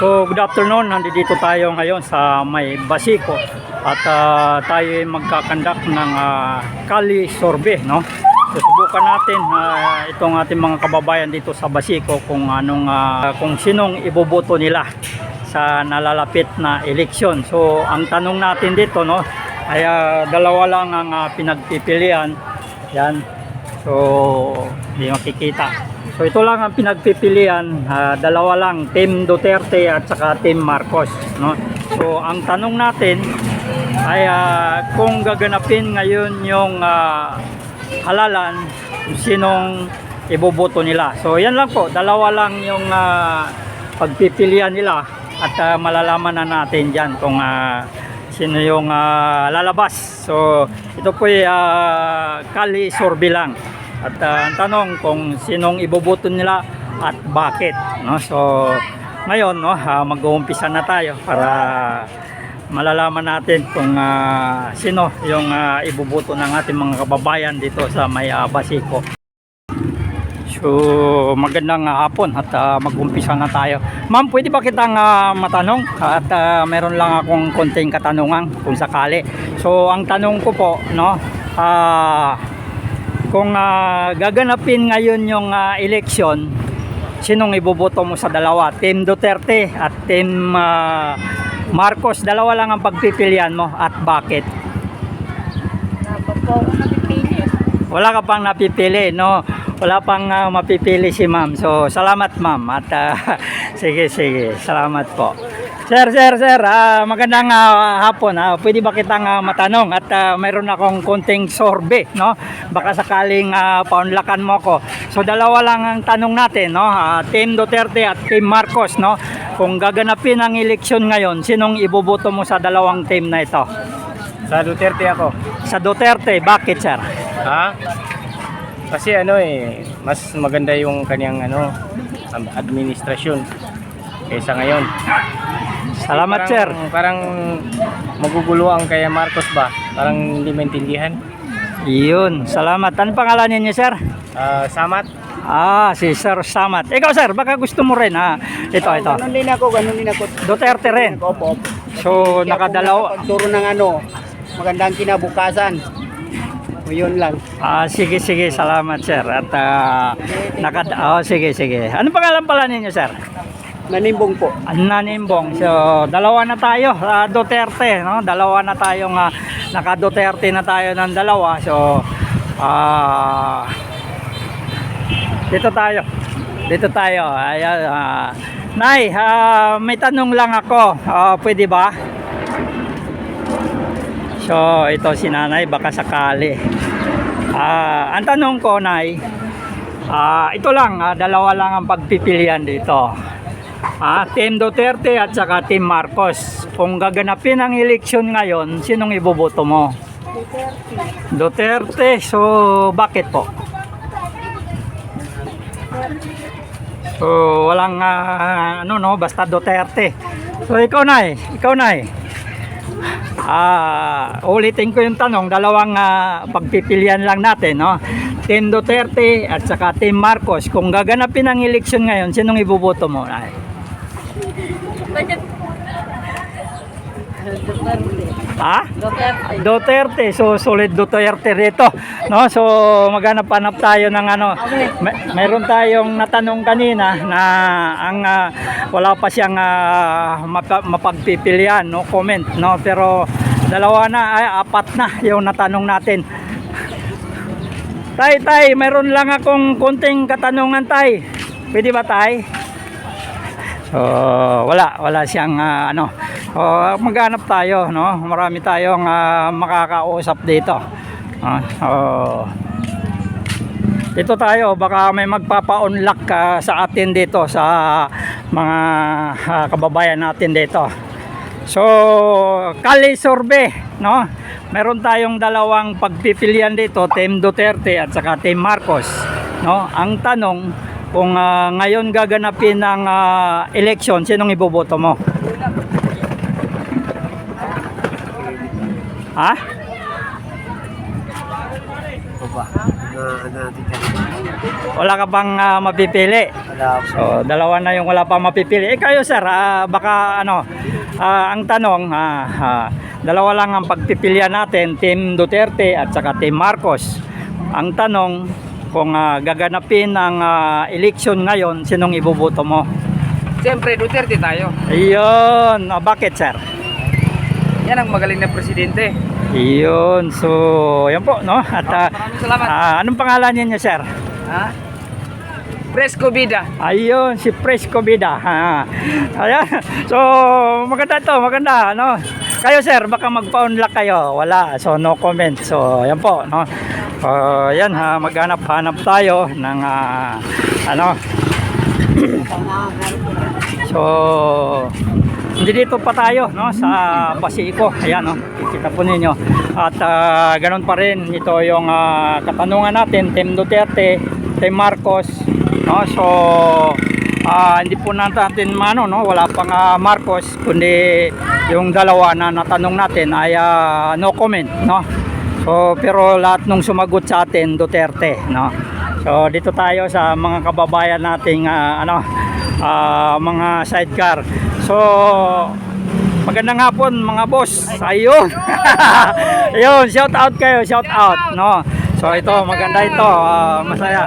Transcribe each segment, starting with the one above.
So, good afternoon. Nandito tayo ngayon sa may Basico at ah, tayo ay magkakandak ng ah, Kali Sorbe, no? So, subukan natin ah, itong ating mga kababayan dito sa Basico kung anong ah, kung sinong iboboto nila sa nalalapit na eleksyon. So, ang tanong natin dito, no, ay ah, dalawa lang ang ah, pinagpipilian. Yan. So, hindi makikita. So ito lang ang pinagpipilian, ah, dalawa lang, Team Duterte at saka Team Marcos, no? So ang tanong natin ay ah, kung gaganapin ngayon yung ah, halalan, sinong iboboto nila. So yan lang po, dalawa lang yung ah, pagpipilian nila at ah, malalaman na natin diyan kung ah, sino yung ah, lalabas. So ito po ay ah, kali sorbi lang. At ah, ang tanong kung sinong iboboto nila at bakit, no? So ngayon, no, ah, mag-uumpisa na tayo para malalaman natin kung ah, sino yung ah, iboboto ng ating mga kababayan dito sa may ah, Basico. So magandang ah, hapon at ah, mag-umpisa na tayo. Ma'am, pwede ba kitang ah, matanong? At ah, meron lang akong konting katanungan kung sakali. So ang tanong ko po, no, ah, kung ah, gaganapin ngayon yung ah, eleksyon, sinong iboboto mo sa dalawa? Team Duterte at Team ah, Marcos. Dalawa lang ang pagpipilian mo at bakit? Wala ka pang napipili, no? Wala pang ah, mapipili si ma'am. So, salamat ma'am. At ah, sige, sige. Salamat po. Sir, sir, sir. ah, magandang ah, hapon. ah. pwede ba kitang ah, matanong? At ah, mayroon akong konting sorbe, no? Baka sakaling uh, paunlakan mo ko. So, dalawa lang ang tanong natin, no? Ah, Team Duterte at Team Marcos, no? Kung gaganapin ang eleksyon ngayon, sinong iboboto mo sa dalawang team na ito? Sa Duterte ako. Sa Duterte, bakit, sir? Ha? Kasi ano eh, mas maganda yung kanyang ano, administrasyon kaysa ngayon. Salamat, parang, sir. Parang magugulo ang kay Marcos ba? Parang hindi maintindihan. Yun, salamat. Ano pangalan niyo, sir? Ah, Samat? Ah, si Sir Samat. Ikaw, sir, baka gusto mo rin, ha? Ito, ito. Ganun din ako, ganun din ako. Duterte rin. Opo, opo. So, Kaya nakadalawa. kung nakapagturo ng ano, magandang kinabukasan. O yun lang. Ah, sige, sige, salamat, sir. At, ah, nakad... Oh, sige, sige. Ano pangalan pala ninyo, sir? Nanimbong po. Nanimbong. So, dalawa na tayo. ah, Duterte, no? Dalawa na tayong uh, naka-Duterte na tayo ng dalawa. So, ah... dito tayo. Dito tayo. Ayan, ah, Nay, ah, may tanong lang ako. Ah, pwede ba? So, ito si nanay, baka sakali. Ah, ang tanong ko, Nay, ah, ito lang, ah, dalawa lang ang pagpipilian dito. Ah, Team Duterte at saka Team Marcos. Kung gaganapin ang eleksyon ngayon, sinong iboboto mo? Duterte. So, bakit po? So, walang ah, ano no, basta Duterte. So, ikaw na ikaw na Ah, ulitin ko yung tanong, dalawang ah, pagpipilian lang natin, no? Team Duterte at saka Team Marcos. Kung gaganapin ang eleksyon ngayon, sinong iboboto mo? Ay. Ha? Duterte. So solid Duterte rito, no? So maghanap-hanap tayo ng ano. May, meron tayong natanong kanina na ang ah, wala pa siyang ah, mapa- mapagpipilian, no? Comment, no? Pero dalawa na, ay apat na yung natanong natin. Tay, tay, meron lang akong konting katanungan, tay. Pwede ba, tay? So, wala, wala siyang ah, ano. So, maghanap tayo, no? Marami tayong ah, makakausap dito. Ah, oh. Dito tayo, baka may magpapa-unlock ah, sa atin dito sa mga ah, kababayan natin dito. So, Kali Sorbe, no? Meron tayong dalawang pagpipilian dito, Team Duterte at saka Team Marcos, no? Ang tanong, kung ah, ngayon gaganapin ang ah, eleksyon, sinong iboboto mo? Ha? Wala ka bang ah, mapipili? So, dalawa na yung wala pa mapipili. Eh kayo sir, ah, baka ano, ah, ang tanong, ah, ah, dalawa lang ang pagpipilian natin, Team Duterte at saka Team Marcos. Ang tanong, kung ah, gaganapin ang ah, eleksyon ngayon, sinong iboboto mo? Siyempre, Duterte tayo. Ayun, ah, bakit sir? Yan ang magaling na presidente. Ayun, so, yan po, no? At Maraming salamat. ah, anong pangalan niyo sir? Ha? Fresco Vida. Ayun, si Fresco Vida. Ha. Ayan. So, maganda to, maganda, no? Kayo sir, baka magpa-unlock kayo. Wala, so no comment. So, ayan po, no? So, yan ha, maghanap-hanap tayo ng ah, ano. so, dito pa tayo, no? Sa Basico. Ayan, no? Kikita po ninyo. At ah, ganun pa rin, ito yung ah, katanungan natin, Team Duterte, Team Marcos, no? So, ah, hindi po natin mano, no? Wala pang ah, Marcos, kundi yung dalawa na natanong natin ay ah, no comment, no? So, pero lahat nung sumagot sa atin, Duterte, no? So, dito tayo sa mga kababayan nating ah, ano, ah, mga sidecar. So, magandang hapon mga boss. Ayun. Ayun, shout out kayo, shout out, no? So, ito, maganda ito, ah, masaya.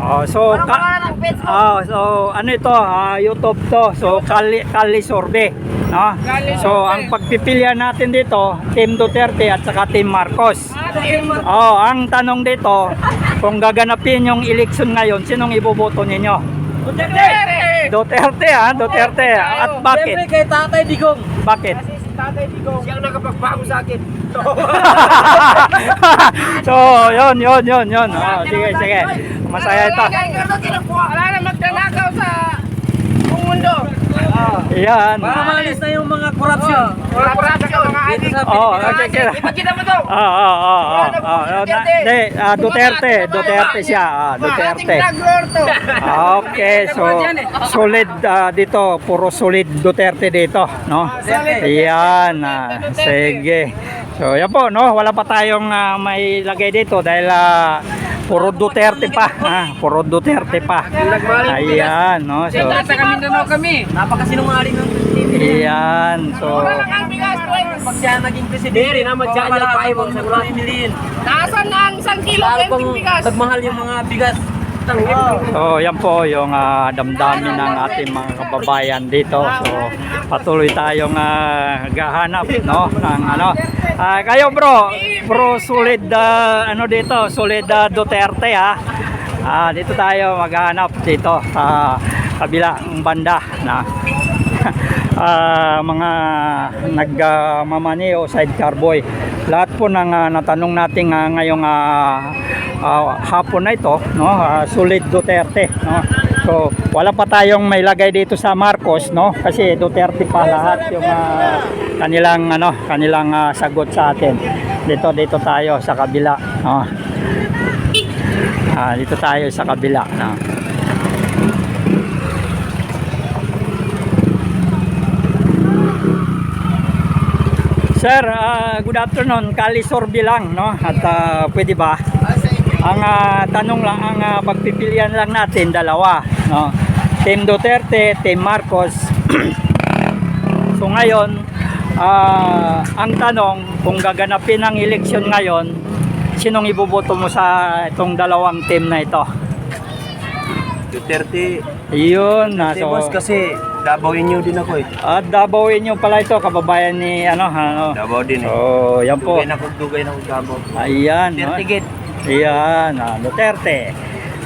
Oh, so ka- oh, so ano ito? ah, YouTube to. So Kali Kali Sorbe, no? So ang pagpipilian natin dito, Team Duterte at saka Team Marcos. Oh, ang tanong dito, kung gaganapin yung election ngayon, sinong iboboto ninyo? Duterte! Duterte ah, Duterte. At bakit? kay Tatay Digong. Bakit? Tatay Digong. Siyang nakapagbago sa akin. so, yon, yon, yon, yon. Oh, sige, sige. Masaya ito. Wala na magdanakaw sa buong mundo. Yan. maalis na yung mga corruption. Wala pa sa mga adik. Oh, okay, sige. Ipakita mo to. Ah, ah, ah, ah, ah, ah, Hindi, ah, Duterte, Duterte siya, ah, Duterte. Okay, so solid ah, dito, puro solid Duterte dito, no? Yan, ah, sige. So, yan po, no? Wala pa tayong ah, may lagay dito dahil ah, puro Duterte pa, ah, puro Duterte pa. Ayan, no? So, Sa Mindanao kami. Napakasinungaling ng ayan, so Pag siya naging presidente, na magdaan niya pa ibang sa mga pipiliin. Nasaan na ang isang kilo Lalo ng pang bigas? nagmahal yung mga bigas. So, yan po yung ah, damdamin ng ating mga kababayan dito. So, patuloy tayong uh, gahanap, no, ng ano. Ah, kayo bro, pro solid ah, ano dito, solid ah, Duterte ha. Ah, dito tayo maghanap dito sa kabilang banda na ah, mga nagmamani o sidecar boy. Lahat po ng ah, natanong natin ah, ngayong ah, ah, hapon na ito, no? Ah, solid Duterte, no? So, wala pa tayong may lagay dito sa Marcos, no? Kasi Duterte pa lahat yung ah, kanilang ano, kanilang ah, sagot sa atin. Dito dito tayo sa kabila, no? Ah, dito tayo sa kabila, no? Sir, ah, good afternoon. Kali Sorbi lang, no? At ah, pwede ba? Ang ah, tanong lang, ang ah, pagpipilian lang natin, dalawa, no? Team Duterte, Team Marcos. so ngayon, ah, ang tanong, kung gaganapin ang eleksyon ngayon, sinong iboboto mo sa itong dalawang team na ito? Duterte. Yun, na Kasi boss kasi Davao inyo din ako eh. At Davao nyo pala ito, kababayan ni ano, ano. Davao din eh. So, yan po. Dugay na kung dugay na kung Davao. Ayan, no? Duterte gate. Ayan, ah, Duterte.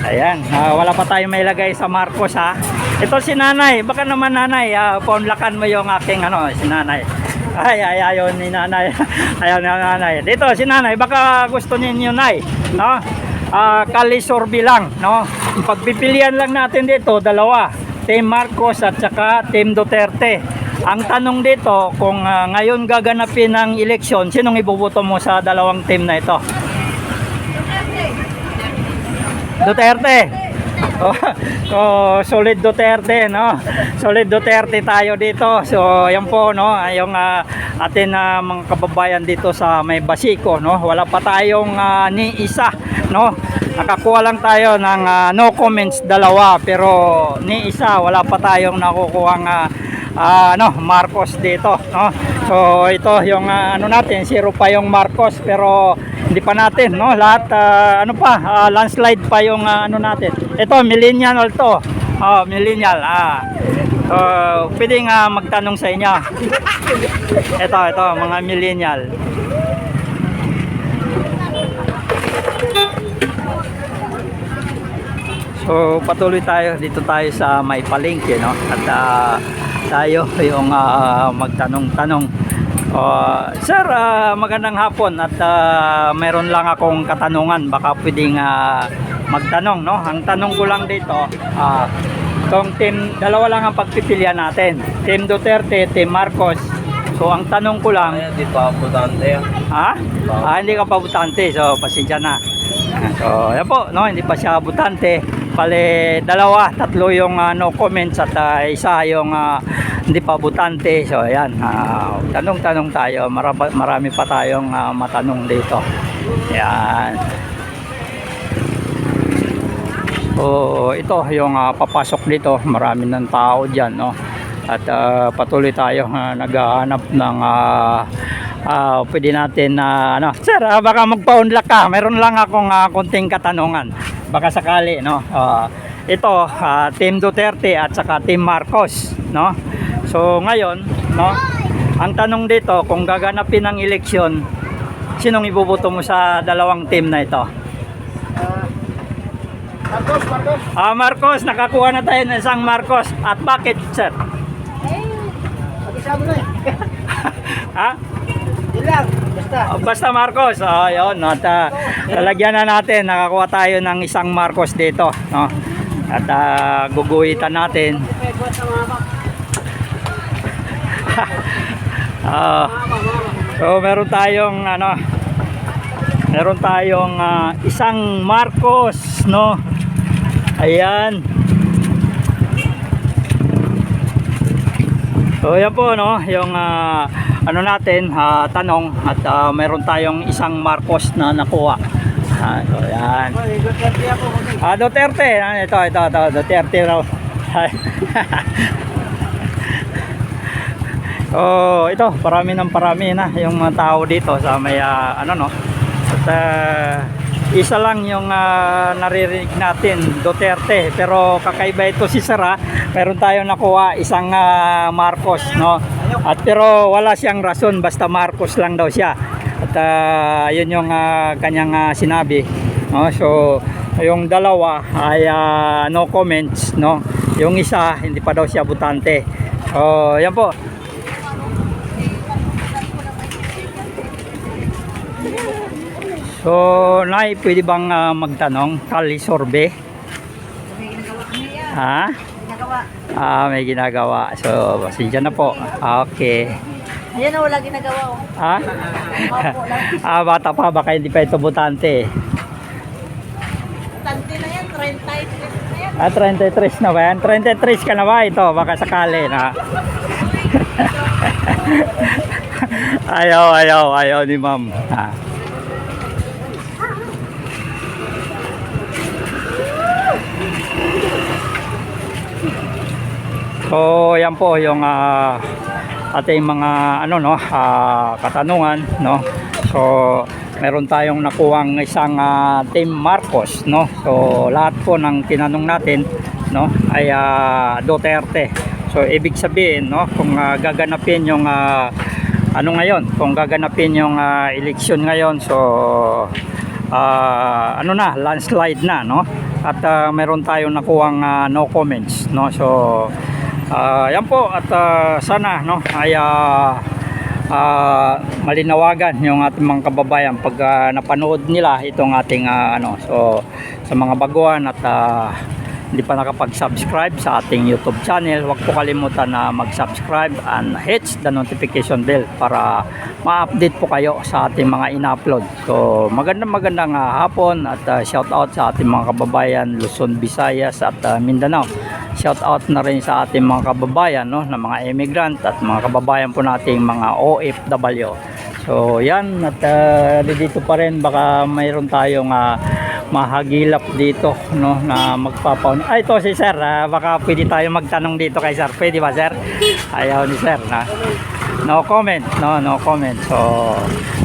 Ayan, ah, wala pa tayong may lagay sa Marcos ha. Ito si nanay, baka naman nanay, uh, paunlakan mo yung aking ano, si nanay. Ay, ay, ayaw ni nanay. ayaw ni nanay. Dito, si nanay, baka gusto ninyo nay, no? Ah, kalisorbi lang, no? Pagpipilian lang natin dito, dalawa. Team Marcos at saka Team Duterte. Ang tanong dito, kung ah, ngayon gaganapin ang eleksyon, sinong iboboto mo sa dalawang team na ito? Duterte. Oh, so, solid Duterte, no? Solid Duterte tayo dito. So, yan po, no? Yung ah, atin na mga kababayan dito sa may Basico, no? Wala pa tayong ah, ni isa, no? Nakakuha lang tayo ng ah, no comments dalawa, pero ni isa wala pa tayong nakukuha nga ano, Marcos dito, no? So, ito yung ah, ano natin, zero pa yung Marcos, pero hindi pa natin, no? Lahat ah, ano pa, ah, landslide pa yung ah, ano natin. Ito millennial to. Oh, millennial. Ah. So, pwede nga magtanong sa inyo. Ito, ito, mga millennial. So patuloy tayo dito tayo sa may palengke no at ah, tayo yung ah, magtanong-tanong. Ah, sir, ah, magandang hapon at ah, meron lang akong katanungan baka pwedeng ah, magtanong no. Ang tanong ko lang dito ah tong team dalawa lang ang pagpipilian natin. Team Duterte, Team Marcos. So ang tanong ko lang, Di pa putante. Ha? Ah, hindi ka pa butante, so pasensya na. So, yan po, no, hindi pa siya butante. Bale, dalawa, tatlo yung ah, no comments at ah, isa yung ah, hindi pa butante. So, ayan, ah, tanong-tanong tayo. Marami, marami pa tayong ah, matanong dito. Yan. So, ito yung ah, papasok dito. Marami ng tao diyan, no. At ah, patuloy tayo uh, naghahanap ng ah, ah, pwede natin na ano. Sir, ah, baka magpa-unlock ka. Meron lang akong ah, konting katanungan. Baka sakali, no. Ah, ito, ah, Team Duterte at saka Team Marcos, no. So, ngayon, no, ang tanong dito, kung gaganapin ang eleksyon, sinong iboboto mo sa dalawang team na ito? Marcos, Marcos. Ah, Marcos, nakakuha na tayo ng isang Marcos. At bakit, sir? Mag-isa mo na eh. Ha? Yun lang. Basta. Oh, basta Marcos. Oh, yun. At ah, lalagyan na natin. Nakakuha tayo ng isang Marcos dito. No? At ah, guguhitan natin. Ah, so, meron tayong ano, meron tayong ah, isang Marcos, no? Ayan. So yan po no, yung ah, ano natin, ah, tanong at ah, meron tayong isang Marcos na nakuha. Ah, so yan. Ah, Duterte, ah, ito, ito, ito, Duterte raw. oh, ito, parami ng parami na yung mga tao dito sa may ah, ano no. At ah, isa lang yung ah, naririnig natin, Duterte. Pero kakaiba ito si Sara. Meron tayong nakuha isang ah, Marcos, no? At pero wala siyang rason, basta Marcos lang daw siya. At ah, yun yung ah, kanyang ah, sinabi. No? So, yung dalawa ay ah, no comments, no? Yung isa, hindi pa daw siya butante. So, yan po. So, Nay, pwede bang ah, magtanong? Kali sorbe? Ha? Ah, may ginagawa. So, pasensya na po. Okay. Ayan na, wala ginagawa ko. Ha? ah, bata pa, baka hindi pa ito butante. Tante na yan, 33 na yan. Ah, 33 na ba yan? 33 ka na ba ito? Baka sakali na. ayaw, ayaw, ayaw ni ma'am. Ah. So, yan po yung ah, ating mga ano no, ah, katanungan no. So, meron tayong nakuhang isang ah, Team Marcos no. So, lahat po ng tinanong natin no ay ah, Duterte. So, ibig sabihin no, kung ah, gaganapin yung ah, ano ngayon, kung gaganapin yung ah, eleksyon ngayon, so ah, ano na, landslide na no. At ah, meron tayong nakuhang ah, no comments no. So, Ah, yan po at ah, sana no ay ah, ah, malinawagan yung ating mga kababayan pag ah, napanood nila itong ating ah, ano so sa mga baguhan at ah, hindi pa nakapag-subscribe sa ating YouTube channel, huwag po kalimutan na mag-subscribe and hit the notification bell para ma-update po kayo sa ating mga ina-upload. So, magandang magandang ah, hapon at ah, shout out sa ating mga kababayan Luzon, Visayas at ah, Mindanao. Shout out na rin sa ating mga kababayan no, na mga immigrant at mga kababayan po nating mga OFW. So, yan at ah, dito pa rin baka mayroon tayong ah, mahagilap dito no na magpapaun ay ito si sir ah, baka pwede tayo magtanong dito kay sir. Pwede ba sir? Ayaw ni sir na. No comment no no comment. So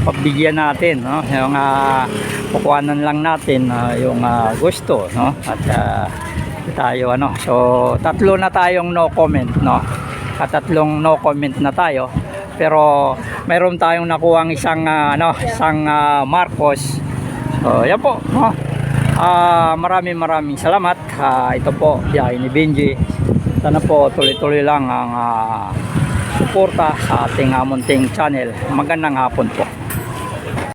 pagbigyan natin no yung uh, kukuhanan lang natin ah, yung ah, gusto no at ah, tayo ano so tatlo na tayong no comment no katatlong no comment na tayo pero mayroon tayong nakuha isang ah, ano isang ah, Marcos So, yan po. No? Ah, maraming maraming salamat. Ah, ito po, biyahe ni Benji. Sana po tuloy-tuloy lang ang ah, suporta sa ating ah, munting channel. Magandang hapon po.